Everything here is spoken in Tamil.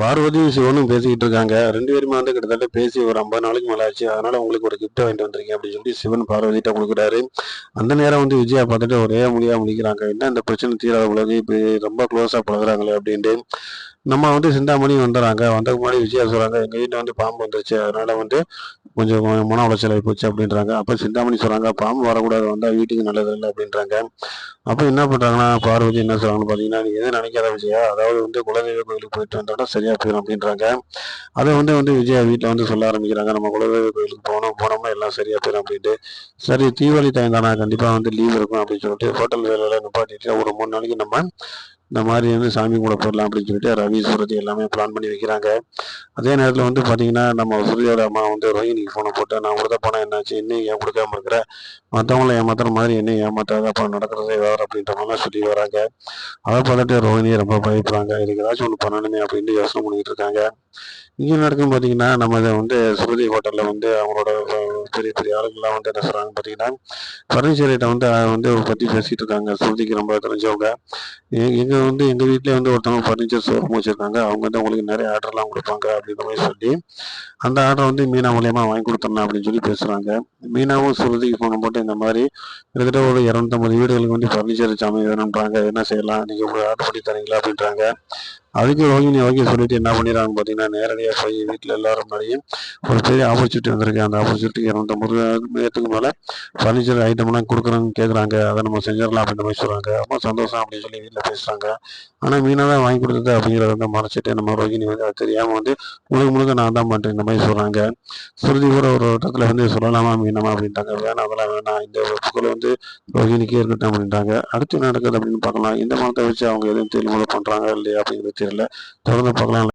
பார்வதியும் சிவனும் பேசிக்கிட்டு இருக்காங்க. ரெண்டு பேருமே வந்து கிட்டத்தட்ட பேசி ஒரு ஐம்பது நாளைக்கு மேலே ஆச்சு. அதனால உங்களுக்கு ஒரு கிஃப்ட் வாங்கிட்டு வந்திருக்கேன் அப்படின்னு சொல்லி சிவன் பார்வதிட்ட கொடுக்குறாரு. அந்த நேரம் வந்து விஜயா பார்த்துட்டு ஒரே முடியா முடிக்கிறாங்க என்ன இந்த பிரச்சனை தீராத உலகு இப்போ ரொம்ப க்ளோஸாக பழகுறாங்களே அப்படின்ட்டு. நம்ம வந்து சிந்தாமணி வந்துடுறாங்க வந்ததுக்கு முன்னாடி விஜயா சொல்கிறாங்க எங்கள் வீட்டில் வந்து பாம்பு வந்துருச்சு. அதனால் வந்து கொஞ்சம் மன உளைச்சல் ஆகி போச்சு அப்படின்றாங்க. அப்போ சிந்தாமணி சொல்கிறாங்க பாம்பு வரக்கூடாது. வந்தால் வீட்டுக்கு நல்லது இல்லை அப்படின்றாங்க. அப்போ என்ன பண்ணுறாங்கன்னா பார்வதி என்ன சொல்கிறாங்கன்னு பார்த்தீங்கன்னா நீ எதுவும் நினைக்காத விஜயா. அதாவது வந்து குலதெய்வ கோயிலுக்கு போயிட்டு வந்தோம்னா சரியாக போயிடும் அப்படின்றாங்க. அதை வந்து வந்து விஜயா வீட்டில் வந்து சொல்ல ஆரம்பிக்கிறாங்க நம்ம குலதெய்வ கோயிலுக்கு போனோம். போனோம்னா எல்லாம் சரியாக போயிடும் அப்படின்ட்டு. சரி தீபாவளி டைம் தானே? கண்டிப்பாக வந்து லீவ் இருக்கும் அப்படின்னு சொல்லிட்டு ஹோட்டல் வேலையில் நிப்பாட்டிட்டு ஒரு மூணு நாளைக்கு நம்ம இந்த மாதிரி வந்து சாமி கூட போடலாம் அப்படின்னு சொல்லிட்டு ரவி சுரதி எல்லாமே பிளான் பண்ணி வைக்கிறாங்க. அதே நேரத்தில் வந்து பார்த்தீங்கன்னா நம்ம சுரதியோட அம்மா வந்து ரோஹினிக்கு ஃபோனை போட்டு நான் கொடுத்த பணம் என்னாச்சு? இன்னும் ஏன் கொடுக்காம இருக்கிற? மற்றவங்கள ஏமாத்துற மாதிரி என்ன ஏமாத்தாத? அப்போ நடக்கிறதே வேறு அப்படின்ற மாதிரிலாம் சொல்லி வராங்க. அதை பார்த்துட்டு ரோஹினியை ரொம்ப பயப்படுறாங்க. இதுக்கு ஏதாச்சும் ஒன்று பண்ணணுமே அப்படின்ட்டு யோசனை பண்ணிக்கிட்டு இருக்காங்க. இங்கே நடக்கும் பார்த்தீங்கன்னா நம்ம இதை வந்து சுருதி ஹோட்டலில் வந்து அவங்களோட பெரிய பெரிய ஆளுங்கள்லாம் வந்து என்ன சொல்கிறாங்க பார்த்தீங்கன்னா ஃபர்னிச்சர் வந்து வந்து பற்றி பேசிகிட்டு இருக்காங்க. ஸ்ருதிக்கு ரொம்ப தெரிஞ்சவங்க. எங்கள் வந்து எங்கள் வீட்டிலே வந்து ஒருத்தவங்க ஃபர்னிச்சர் ஷோரூம் வச்சுருக்காங்க. அவங்க வந்து உங்களுக்கு நிறைய ஆர்டர்லாம் கொடுப்பாங்க அப்படின்ற மாதிரி சொல்லி அந்த ஆர்டர் வந்து மீனா மூலியமாக வாங்கி கொடுத்துடணும் அப்படின்னு சொல்லி பேசுகிறாங்க மீனாவும் ஸ்ருதிக்கு ஃபோன் போட்டு இந்த மாதிரி கிட்டத்தட்ட ஒரு இரநூத்தம்பது வீடுகளுக்கு வந்து ஃபர்னிச்சர் சாமி வேணுன்றாங்க என்ன செய்யலாம்? நீங்கள் உங்களுக்கு ஆர்டர் பண்ணி தரீங்களா அப்படின்றாங்க. அதுக்கு ரோஹினி ஓகே சொல்லிட்டு என்ன பண்ணிடுறாங்க பார்த்தீங்கன்னா நேரடியாக போய் வீட்டில் எல்லாரும் முன்னாடியும் ஒரு பெரிய ஆப்பர்ச்சுனிட்டி வந்திருக்கு. அந்த ஆப்பர்ச்சுனிட்டி இரநூத்தம்பது பேர்த்துக்கு மேலே ஃபர்னிச்சர் ஐட்டம்லாம் கொடுக்குறோன்னு கேட்குறாங்க அதை நம்ம செஞ்சிடலாம் அப்படின்ற மாதிரி சொல்கிறாங்க ரொம்ப சந்தோஷம் அப்படின்னு சொல்லி வீட்டில் பேசுகிறாங்க ஆனால் மீனாக தான் வாங்கி கொடுத்தது அப்படிங்கிறத வந்து மறைச்சிட்டு நம்ம ரோஹினி வந்து அது தெரியாமல் வந்து முழுக்க முழுக்க நான் தான் பண்ணுறேன் இந்த மாதிரி சொல்கிறாங்க சுருதி கூட ஒரு இடத்துல வந்து சொல்லலாமா மீனமா அப்படின்ட்டாங்க. வேணாம் அதெல்லாம் வேணாம். இந்த புகழ் வந்து ரோஹினிக்கே இருக்கட்டும் அப்படின்றாங்க அடுத்து என்ன நடக்குது அப்படின்னு பார்க்கலாம். இந்த மனத்தை வச்சு அவங்க எதுவும் தெளிவுல பண்ணுறாங்க இல்லையா அப்படிங்கிறது தெரியல. தொடர்ந்து பார்க்கலாம்.